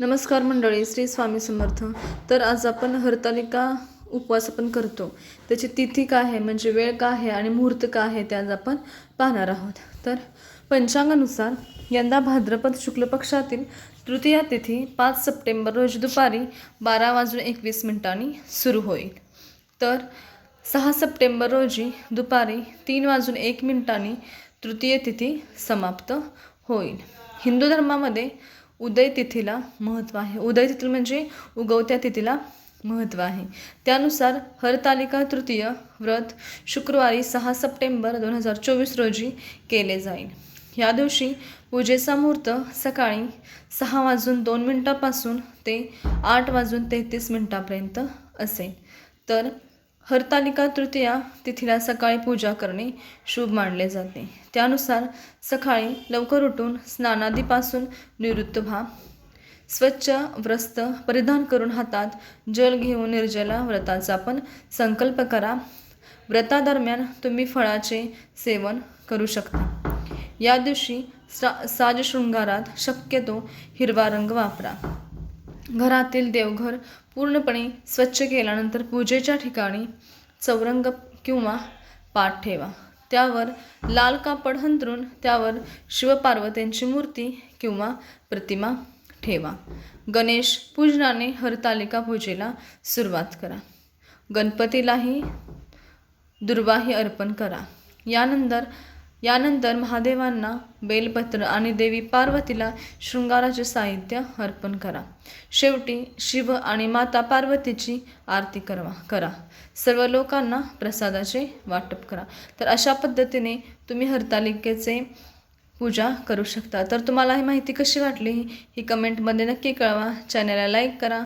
नमस्कार मंडळी श्री स्वामी समर्थ. तर आज आपण हरतालिका उपवास आपण करतो. त्याची तिथी काय आहे म्हणजे वेळ काय आहे आणि मुहूर्त काय आहे ते आज आपण पाहणार आहोत. तर पंचांगानुसार यंदा भाद्रपद शुक्ल पक्षातील तृतीया तिथी पाच सप्टेंबर रोजी दुपारी बारा वाजून एकवीस मिनिटांनी सुरू होईल. तर सहा सप्टेंबर रोजी दुपारी तीन वाजून एक मिनिटांनी तृतीय तिथी समाप्त होईल. हिंदू धर्मामध्ये उदय तिथीला महत्त्व आहे. उदय तिथी म्हणजे उगवत्या तिथीला महत्त्व आहे. त्यानुसार हरतालिका तृतीय व्रत शुक्रवारी सहा सप्टेंबर दोन हजार चोवीस रोजी केले जाईल. या दिवशी पूजेचा मुहूर्त सकाळी सहा वाजून दोन मिनटापासून ते आठ वाजून तेहतीस मिनटापर्यंत असेल. तर हरतालिका तृतीया तिथीला सकाळी पूजा करणे शुभ मानले जाते. त्यानुसार सकाळी लवकर उठून स्नानादीपासून निवृत्त व्हा. स्वच्छ व्रस्त परिधान करून हातात जल घेऊन निर्जला व्रताचा पण संकल्प करा. व्रतादरम्यान तुम्ही फळाचे सेवन करू शकता. या दिवशी सा साजशृंगारात शक्यतो हिरवा रंग वापरा. घरातील देवघर पूर्णपणे स्वच्छ केल्यानंतर पूजेच्या ठिकाणी चौरंग किंवा पाठ ठेवा. त्यावर लाल कापड हंतरून त्यावर शिवपार्वतींची मूर्ती किंवा प्रतिमा ठेवा. गणेश पूजनाने हरतालिका पूजेला सुरुवात करा. गणपतीलाही दुर्वाही अर्पण करा. यानंतर यानंतर महादेवांना बेलपत्र आणि देवी पार्वतीला शृंगाराचे साहित्य अर्पण करा. शेवटी शिव आणि माता पार्वतीची आरती करवा करा. सर्व लोकांना प्रसादाचे वाटप करा. तर अशा पद्धतीने तुम्ही हरतालिकेचे पूजा करू शकता. तर तुम्हाला ही माहिती कशी वाटली? ही कमेंटमध्ये नक्की कळवा. चॅनलला लाईक करा.